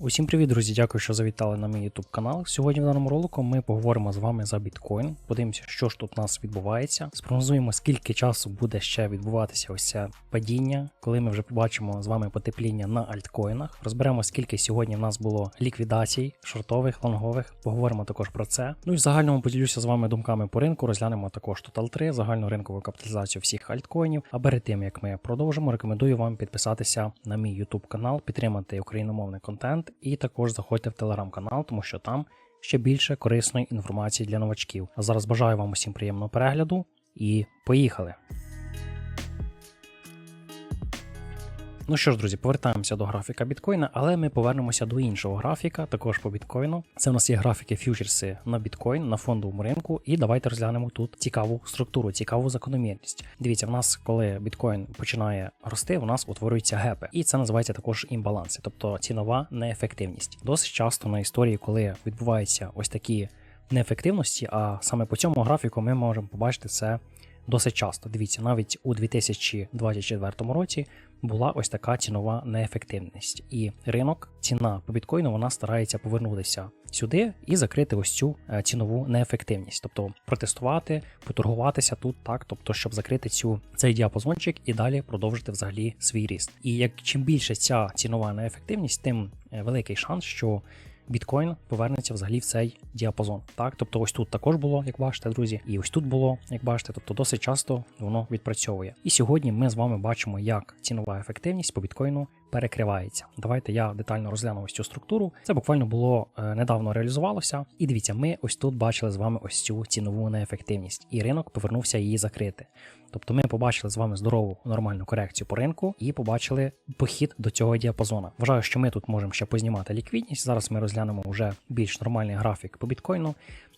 Усім привіт, друзі! Дякую, що завітали на мій YouTube канал. Сьогодні в даному ролику ми поговоримо з вами за біткоін. Подивимося, що ж тут у нас відбувається. Спрогнозуємо, скільки часу буде ще відбуватися ось це падіння, коли ми вже побачимо з вами потепління на альткоїнах. Розберемо, скільки сьогодні в нас було ліквідацій, шортових, лонгових. Поговоримо також про це. Ну і в загальному поділюся з вами думками по ринку. Розглянемо також Total 3, загальну ринкову капіталізацію всіх альткоїнів. А перед тим як ми продовжимо, рекомендую вам підписатися на мій YouTube канал, підтримати україномовний контент і також заходьте в телеграм-канал, тому що там ще більше корисної інформації для новачків. А зараз бажаю вам усім приємного перегляду і поїхали! Ну що ж, друзі, повертаємося до графіка біткоїна, але ми повернемося до іншого графіка, також по біткоїну. Це у нас є графіки фьючерси на біткоін на фондовому ринку. І давайте розглянемо тут цікаву структуру, цікаву закономірність. Дивіться, в нас, коли біткоін починає рости, у нас утворюються гепи, і це називається також імбаланси, тобто цінова неефективність. Досить часто на історії, коли відбуваються ось такі неефективності, а саме по цьому графіку ми можемо побачити це. Досить часто дивіться, навіть у 2024 році була ось така цінова неефективність, і ринок, ціна по біткоїну, вона старається повернутися сюди і закрити ось цю е, цінову неефективність, тобто протестувати, поторгуватися тут, так, тобто, щоб закрити цю цей діапазончик і далі продовжити взагалі свій ріст. І як чим більше ця цінова неефективність, тим е, великий шанс, що біткоін повернеться взагалі в цей діапазон. Так, тобто, ось тут також було, як бачите, друзі, і ось тут було, як бачите, тобто досить часто воно відпрацьовує. І сьогодні ми з вами бачимо, як цінова ефективність по біткоїну перекривається. Давайте я детально розгляну ось цю структуру. Це буквально було е, недавно реалізувалося. І дивіться, ми ось тут бачили з вами ось цю цінову неефективність, і ринок повернувся її закрити. Тобто ми побачили з вами здорову нормальну корекцію по ринку і побачили похід до цього діапазону. Вважаю, що ми тут можемо ще познімати ліквідність. Зараз ми розглянемо вже більш нормальний графік по біткоїну.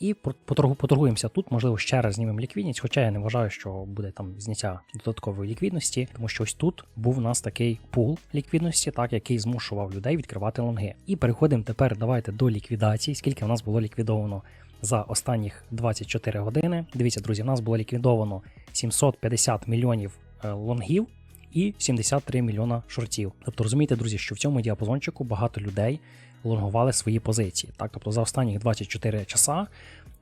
І поторгу, поторгуємося тут, можливо, ще раз знімемо ліквідність, хоча я не вважаю, що буде там зняття додаткової ліквідності, тому що ось тут був у нас такий пул ліквідності, так який змушував людей відкривати лонги. І переходимо тепер. Давайте до ліквідації, скільки в нас було ліквідовано за останніх 24 години. Дивіться, друзі, в нас було ліквідовано 750 мільйонів е, лонгів. І 73 мільйона шортів. Тобто розумієте, друзі, що в цьому діапазончику багато людей лонгували свої позиції. Так, тобто за останні 24 часа,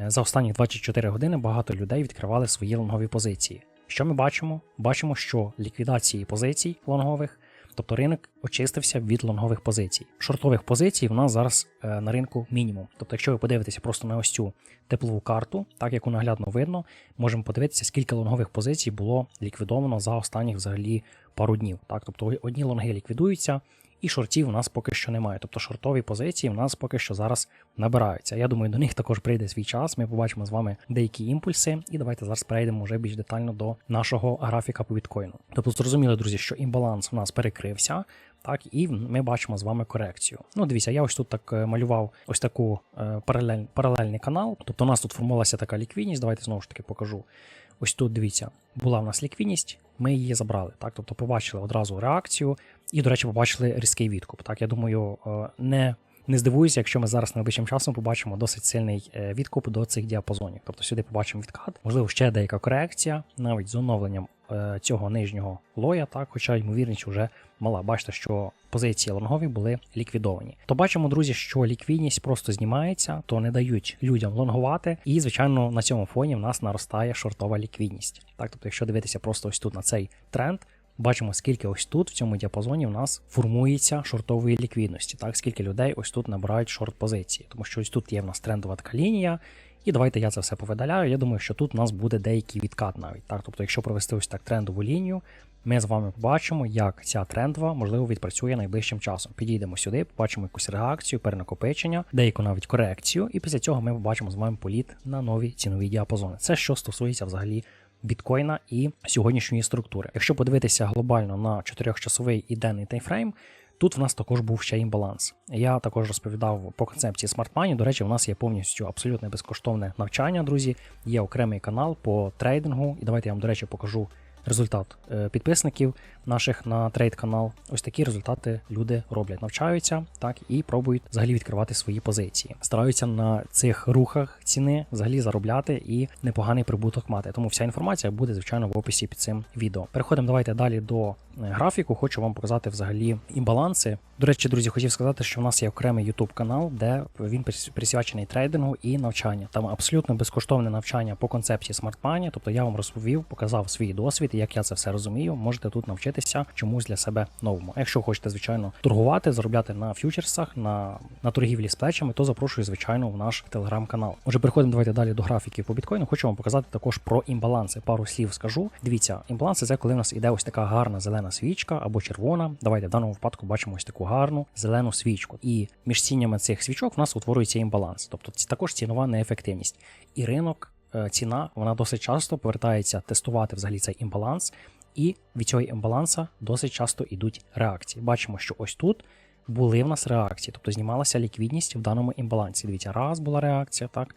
е, за останні 24 години багато людей відкривали свої лонгові позиції. Що ми бачимо? Бачимо, що ліквідації позицій лонгових, тобто ринок очистився від лонгових позицій. Шортових позицій в нас зараз е, на ринку мінімум. Тобто, якщо ви подивитеся просто на ось цю теплову карту, так яку наглядно видно, можемо подивитися, скільки лонгових позицій було ліквідовано за останніх взагалі пару днів. Так, тобто одні лонги ліквідуються, і шортів у нас поки що немає. Тобто шортові позиції в нас поки що зараз набираються. Я думаю, до них також прийде свій час. Ми побачимо з вами деякі імпульси, і давайте зараз перейдемо вже більш детально до нашого графіка по біткоїну. Тобто, зрозуміло, друзі, що імбаланс у нас перекрився. Так, і ми бачимо з вами корекцію. Ну, дивіться, я ось тут так е, малював ось таку е, паралель, паралельний канал. Тобто у нас тут формувалася така ліквідність. Давайте знову ж таки покажу. Ось тут дивіться, була в нас ліквідність, ми її забрали. Так, тобто побачили одразу реакцію, і, до речі, побачили різкий відкуп. Так, я думаю, е, не не здивуюся, якщо ми зараз найближчим часом побачимо досить сильний е, відкуп до цих діапазонів. Тобто сюди побачимо відкат, можливо, ще деяка корекція, навіть з оновленням е, цього нижнього лоя, так, хоча ймовірність вже мала. Бачите, що позиції лонгові були ліквідовані. То бачимо, друзі, що ліквідність просто знімається, то не дають людям лонгувати, і, звичайно, на цьому фоні в нас наростає шортова ліквідність. Так, тобто, якщо дивитися просто ось тут на цей тренд. Бачимо, скільки ось тут, в цьому діапазоні, у нас формується шортової ліквідності. Так, скільки людей ось тут набирають шорт позиції, тому що ось тут є в нас трендова така лінія. І давайте я це все повидаляю. Я думаю, що тут у нас буде деякий відкат навіть. Так, Тобто, якщо провести ось так трендову лінію, ми з вами побачимо, як ця трендова, можливо, відпрацює найближчим часом. Підійдемо сюди, побачимо якусь реакцію, перенакопичення, деяку навіть корекцію, і після цього ми побачимо з вами політ на нові цінові діапазони. Це що стосується взагалі біткоїна і сьогоднішньої структури. Якщо подивитися глобально на 4-часовий і денний таймфрейм, тут в нас також був ще імбаланс. Я також розповідав по концепції Money. До речі, у нас є повністю абсолютно безкоштовне навчання, друзі. Є окремий канал по трейдингу. І давайте я вам, до речі, покажу результат е, підписників наших на трейд канал. Ось такі результати люди роблять, навчаються так і пробують взагалі відкривати свої позиції. Стараються на цих рухах ціни взагалі заробляти і непоганий прибуток мати. Тому вся інформація буде звичайно в описі під цим відео. Переходимо давайте далі до графіку, хочу вам показати взагалі імбаланси. До речі, друзі, хотів сказати, що в нас є окремий YouTube канал, де він прис- присвячений трейдингу і навчанню. Там абсолютно безкоштовне навчання по концепції смарт-мані. Тобто я вам розповів, показав свій досвід, і як я це все розумію. Можете тут навчитися чомусь для себе новому. Якщо хочете, звичайно, торгувати, заробляти на фьючерсах, на, на торгівлі з плечами, то запрошую, звичайно, в наш телеграм-канал. Отже, переходимо давайте далі до графіків по біткоїну. Хочу вам показати також про імбаланси. Пару слів скажу. Дивіться, імбаланси це коли в нас іде ось така гарна зелена свічка або червона. Давайте в даному випадку бачимо ось таку гарну зелену свічку. І між ціннями цих свічок в нас утворюється імбаланс, тобто це також цінова неефективність. І ринок, ціна, вона досить часто повертається тестувати взагалі цей імбаланс. І від цього імбаланса досить часто йдуть реакції. Бачимо, що ось тут були в нас реакції, тобто знімалася ліквідність в даному імбалансі. Дивіться, раз була реакція, так.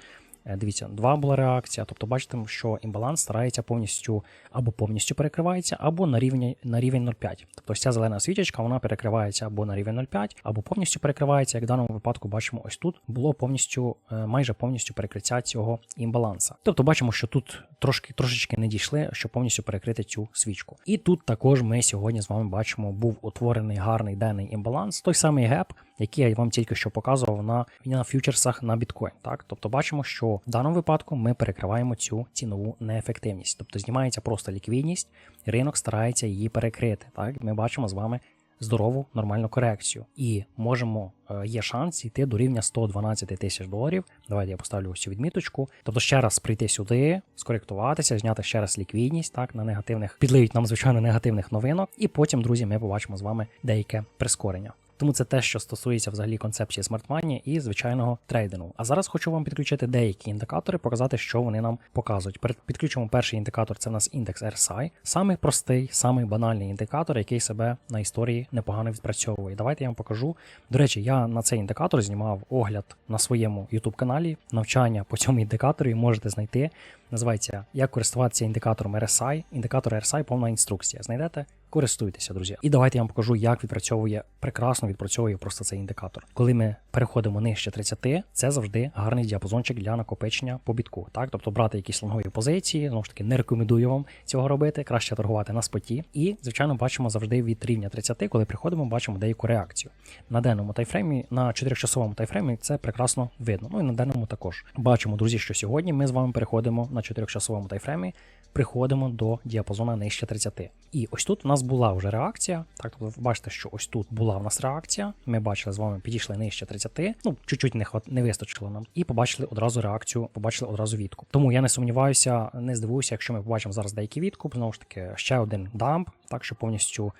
Е, Дивіться, два була реакція. Тобто, бачите, що імбаланс старається повністю або повністю перекривається, або на рівні на рівень 0,5. Тобто ця зелена свічечка вона перекривається або на рівень 0,5, або повністю перекривається. Як в даному випадку бачимо, ось тут було повністю е, майже повністю перекриття цього імбаланса. Тобто бачимо, що тут трошки трошечки не дійшли, щоб повністю перекрити цю свічку. І тут також ми сьогодні з вами бачимо, був утворений гарний денний імбаланс, той самий геп, який я вам тільки що показував на, на фьючерсах на біткоін. Так, тобто бачимо, що в даному випадку ми перекриваємо цю цінову неефективність, тобто знімається просто ліквідність, ринок старається її перекрити. Так, ми бачимо з вами. Здорову нормальну корекцію, і можемо е, є шанс йти до рівня 112 тисяч доларів. Давайте я поставлю ось цю відміточку. Тобто ще раз прийти сюди, скоректуватися, зняти ще раз ліквідність, так на негативних підливють нам звичайно негативних новинок, і потім, друзі, ми побачимо з вами деяке прискорення. Тому це те, що стосується взагалі концепції смарт-мані і звичайного трейдингу. А зараз хочу вам підключити деякі індикатори, показати, що вони нам показують. Перед підключимо перший індикатор, це в нас індекс RSI. Самий простий, самий банальний індикатор, який себе на історії непогано відпрацьовує. Давайте я вам покажу. До речі, я на цей індикатор знімав огляд на своєму YouTube каналі. Навчання по цьому індикатору можете знайти. Називається Як користуватися індикатором RSI. Індикатор RSI повна інструкція. Знайдете? Користуйтеся, друзі. І давайте я вам покажу, як відпрацьовує прекрасно відпрацьовує просто цей індикатор. Коли ми переходимо нижче 30, це завжди гарний діапазончик для накопичення по бітку. Так, тобто брати якісь лонгові позиції, знову ж таки, не рекомендую вам цього робити. Краще торгувати на споті. І, звичайно, бачимо завжди від рівня 30, коли приходимо, бачимо деяку реакцію. На денному тайфреймі, на 4-часовому тайфреймі це прекрасно видно. Ну і на денному також. Бачимо, друзі, що сьогодні ми з вами переходимо на 4-часовому тайфреймі, приходимо до діапазону нижче 30. І ось тут у нас була вже реакція. Так, тобто ви бачите, що ось тут була в нас реакція. Ми бачили з вами, підійшли нижче 30, ну чуть-чуть не хват... не вистачило нам, і побачили одразу реакцію, побачили одразу відкуп. Тому я не сумніваюся, не здивуюся, якщо ми побачимо зараз деякий відкуп. Знову ж таки, ще один дамп, так що повністю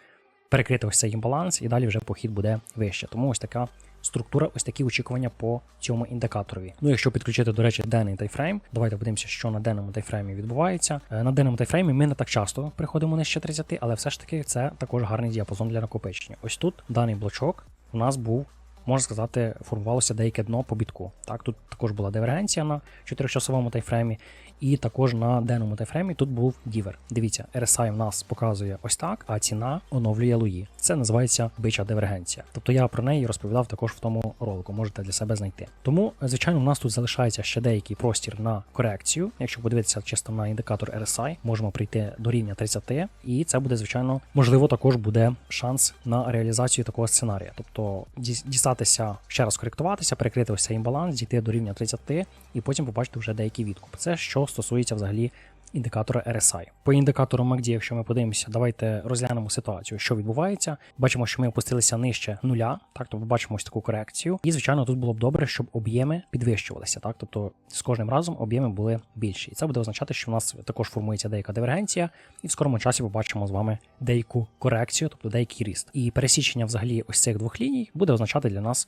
перекрити ось цей імбаланс, і далі вже похід буде вище. Тому ось така структура, ось такі очікування по цьому індикаторові. Ну, якщо підключити, до речі, денний тайфрейм, давайте подивимося, що на денному тайфреймі відбувається. Е, На денному тайфреймі ми не так часто приходимо нижче 30, але все ж таки це також гарний діапазон для накопичення. Ось тут даний блочок у нас був. Можна сказати, формувалося деяке дно по бітку. Так, тут також була дивергенція на 4-часовому тайфреймі, і також на денному тайфреймі тут був дівер. Дивіться, RSI в нас показує ось так, а ціна оновлює луї. Це називається бича дивергенція. Тобто я про неї розповідав також в тому ролику, можете для себе знайти. Тому, звичайно, у нас тут залишається ще деякий простір на корекцію. Якщо подивитися чисто на індикатор RSI, можемо прийти до рівня 30, і це буде, звичайно, можливо, також буде шанс на реалізацію такого сценарія. Тобто діс- дістатися, ще раз коректуватися, перекрити ось цей імбаланс, дійти до рівня 30 і потім побачити вже деякий відкуп. Це що стосується взагалі індикатора RSI. По індикатору MACD, якщо ми подивимося, давайте розглянемо ситуацію, що відбувається. Бачимо, що ми опустилися нижче нуля, так тобто бачимо ось таку корекцію. І звичайно, тут було б добре, щоб об'єми підвищувалися. Так, тобто з кожним разом об'єми були більші. І це буде означати, що в нас також формується деяка дивергенція, і в скорому часі побачимо з вами деяку корекцію, тобто деякий ріст. І пересічення взагалі ось цих двох ліній буде означати для нас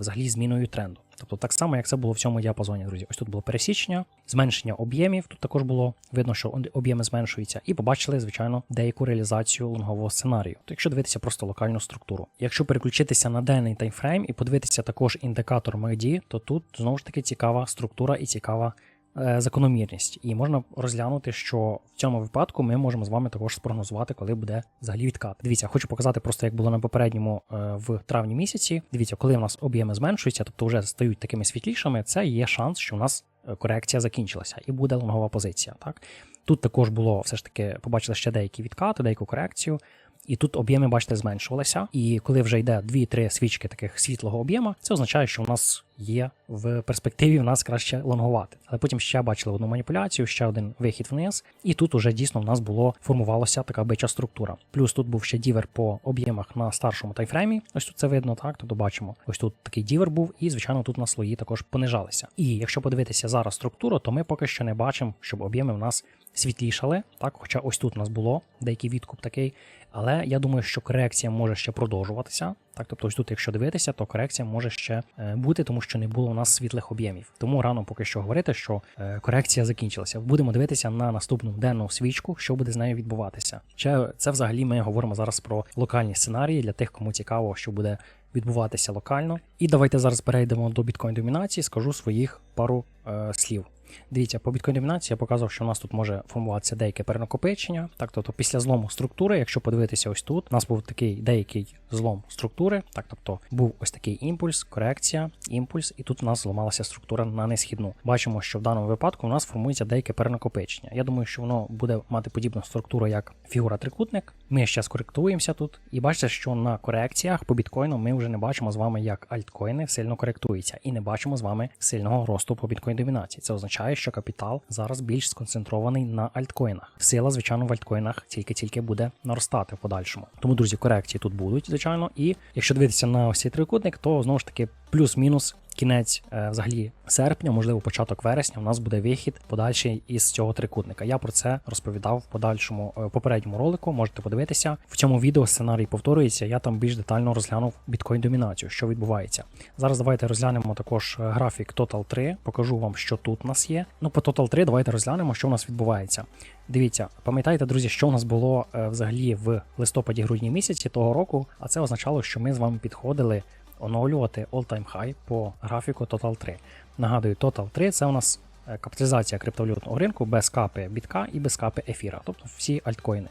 взагалі зміною тренду. Тобто так само, як це було в цьому діапазоні, друзі. Ось тут було пересічення, зменшення об'ємів. Тут також було видно, що об'єми зменшуються, і побачили, звичайно, деяку реалізацію лонгового сценарію. То якщо дивитися просто локальну структуру. Якщо переключитися на денний таймфрейм і подивитися також індикатор MACD, то тут знову ж таки цікава структура і цікава. Е, Закономірність, і можна розглянути, що в цьому випадку ми можемо з вами також спрогнозувати, коли буде взагалі відкат. Дивіться, хочу показати просто, як було на попередньому е, в травні місяці. Дивіться, коли у нас об'єми зменшуються, тобто вже стають такими світлішими, це є шанс, що у нас е, корекція закінчилася і буде лонгова позиція. Так тут також було все ж таки, побачили ще деякі відкати, деяку корекцію. І тут об'єми, бачите, зменшувалися. І коли вже йде 2-3 свічки таких світлого об'єма, це означає, що у нас є в перспективі в нас краще лонгувати. Але потім ще бачили одну маніпуляцію, ще один вихід вниз, і тут уже дійсно в нас було формувалася така бича структура. Плюс тут був ще дівер по об'ємах на старшому тайфреймі. Ось тут це видно, так тобто бачимо. Ось тут такий дівер був, і звичайно тут на слої також понижалися. І якщо подивитися зараз структуру, то ми поки що не бачимо, щоб об'єми в нас світлішали. Так, хоча ось тут у нас було деякий відкуп такий. Але я думаю, що корекція може ще продовжуватися. Так, тобто, ось тут, якщо дивитися, то корекція може ще е, бути, тому що не було у нас світлих об'ємів. Тому рано поки що говорити, що е, корекція закінчилася. Будемо дивитися на наступну денну свічку, що буде з нею відбуватися. Ще це взагалі ми говоримо зараз про локальні сценарії для тих, кому цікаво, що буде відбуватися локально. І давайте зараз перейдемо до біткоін домінації, скажу своїх пару е, слів. Дивіться, по біткоін домінації я показав, що у нас тут може формуватися деяке перенакопичення. Так, тобто після злому структури, якщо подивитися ось тут, у нас був такий деякий злом структури. Так, тобто був ось такий імпульс, корекція, імпульс, і тут у нас зламалася структура на несхідну. Бачимо, що в даному випадку у нас формується деяке перенакопичення. Я думаю, що воно буде мати подібну структуру, як фігура трикутник. Ми ще скоректуємося тут, і бачите, що на корекціях по біткоїну ми вже не бачимо з вами, як альткоїни сильно коректуються, і не бачимо з вами сильного росту по біткоін домінації. Це означає, що капітал зараз більш сконцентрований на альткоїнах. Сила, звичайно, в альткоїнах тільки-тільки буде наростати в подальшому. Тому, друзі, корекції тут будуть, звичайно. І якщо дивитися на ось цей трикутник, то знову ж таки плюс-мінус. Кінець е, взагалі серпня, можливо, початок вересня, у нас буде вихід подальший із цього трикутника. Я про це розповідав в подальшому е, попередньому ролику. Можете подивитися. В цьому відео сценарій повторюється. Я там більш детально розглянув біткоін домінацію, що відбувається. Зараз давайте розглянемо також е, графік Total 3. Покажу вам, що тут у нас є. Ну, по Total 3 давайте розглянемо, що у нас відбувається. Дивіться, пам'ятаєте, друзі, що у нас було взагалі в листопаді-грудні місяці того року, а це означало, що ми з вами підходили оновлювати all-time high по графіку Total 3. Нагадую, Total 3 це у нас е, капіталізація криптовалютного ринку без капи бітка і без капи ефіра, тобто всі альткоїни.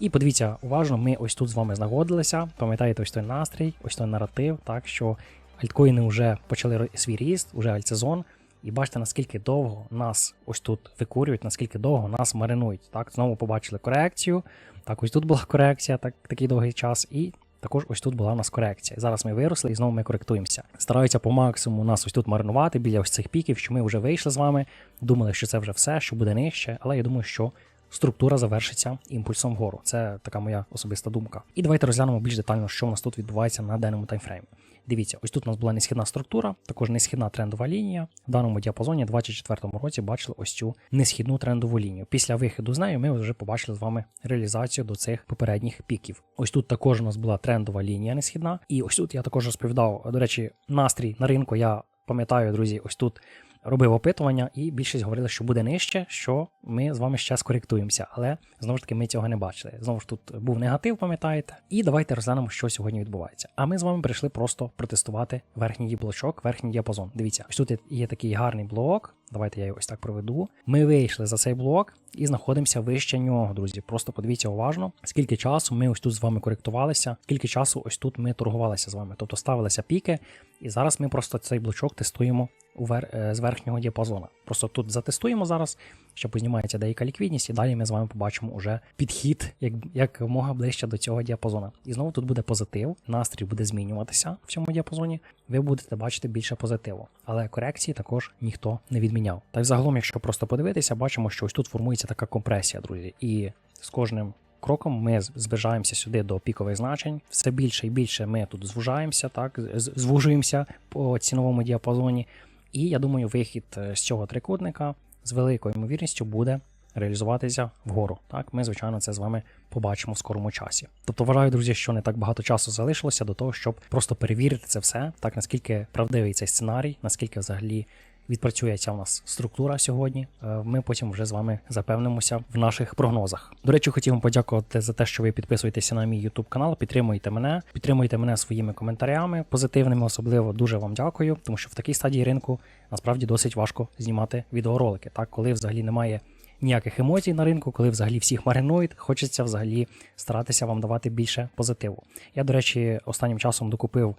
І подивіться, уважно, ми ось тут з вами знаходилися. Пам'ятаєте, ось той настрій, ось той наратив, так що альткоїни вже почали свій ріст, вже альтсезон. І бачите, наскільки довго нас ось тут викурюють, наскільки довго нас маринують. Так, знову побачили корекцію. Так, ось тут була корекція, так, такий довгий час, і також ось тут була у нас корекція. Зараз ми виросли і знову ми коректуємося. Стараються по максимуму нас ось тут маринувати біля ось цих піків, що ми вже вийшли з вами. Думали, що це вже все, що буде нижче, але я думаю, що. Структура завершиться імпульсом вгору. Це така моя особиста думка. І давайте розглянемо більш детально, що у нас тут відбувається на даному таймфреймі. Дивіться, ось тут у нас була несхідна структура, також несхідна трендова лінія. В даному діапазоні, 2024 році, бачили ось цю несхідну трендову лінію. Після виходу з нею ми вже побачили з вами реалізацію до цих попередніх піків. Ось тут також у нас була трендова лінія несхідна. І ось тут я також розповідав, до речі, настрій на ринку. Я пам'ятаю, друзі, ось тут. Робив опитування, і більшість говорили, що буде нижче, що ми з вами ще скоректуємося. Але знову ж таки ми цього не бачили. Знову ж тут був негатив, пам'ятаєте? І давайте розглянемо, що сьогодні відбувається. А ми з вами прийшли просто протестувати верхній блочок, верхній діапазон. Дивіться, ось тут є такий гарний блок. Давайте я його ось так проведу. Ми вийшли за цей блок і знаходимося вище нього, друзі. Просто подивіться уважно, скільки часу ми ось тут з вами коректувалися, скільки часу ось тут ми торгувалися з вами. Тобто ставилися піки, і зараз ми просто цей блочок тестуємо з верхнього діапазону. Просто тут затестуємо зараз, що познімається деяка ліквідність, і далі ми з вами побачимо уже підхід як як мога ближче до цього діапазону. І знову тут буде позитив, настрій буде змінюватися в цьому діапазоні. Ви будете бачити більше позитиву. Але корекції також ніхто не відміняв. Та й загалом, якщо просто подивитися, бачимо, що ось тут формується така компресія, друзі. І з кожним кроком ми зближаємося сюди до пікових значень. Все більше і більше ми тут звужаємося, так, звужуємося по ціновому діапазоні. І я думаю, вихід з цього трикутника з великою ймовірністю буде реалізуватися вгору. Так, ми, звичайно, це з вами побачимо в скорому часі. Тобто, вважаю, друзі, що не так багато часу залишилося до того, щоб просто перевірити це все, так наскільки правдивий цей сценарій, наскільки взагалі. Відпрацює ця у нас структура сьогодні. Ми потім вже з вами запевнимося в наших прогнозах. До речі, хотів вам подякувати за те, що ви підписуєтеся на мій YouTube канал, підтримуєте мене, підтримуєте мене своїми коментарями, позитивними, особливо дуже вам дякую, тому що в такій стадії ринку насправді досить важко знімати відеоролики, так коли взагалі немає ніяких емоцій на ринку, коли взагалі всіх маринують, хочеться взагалі старатися вам давати більше позитиву. Я, до речі, останнім часом докупив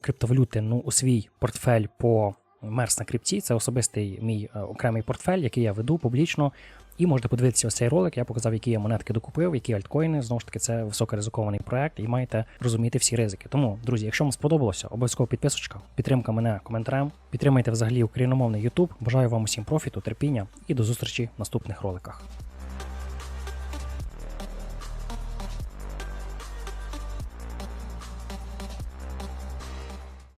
криптовалюти ну, у свій портфель по мерс на крипті. Це особистий мій окремий портфель, який я веду публічно. І можете подивитися ось цей ролик. Я показав, які я монетки докупив, які альткоїни. Знову ж таки, це високоризикований проект, і маєте розуміти всі ризики. Тому, друзі, якщо вам сподобалося, обов'язково підписочка, підтримка мене коментарем. Підтримайте взагалі україномовний YouTube. Бажаю вам усім профіту, терпіння і до зустрічі в наступних роликах.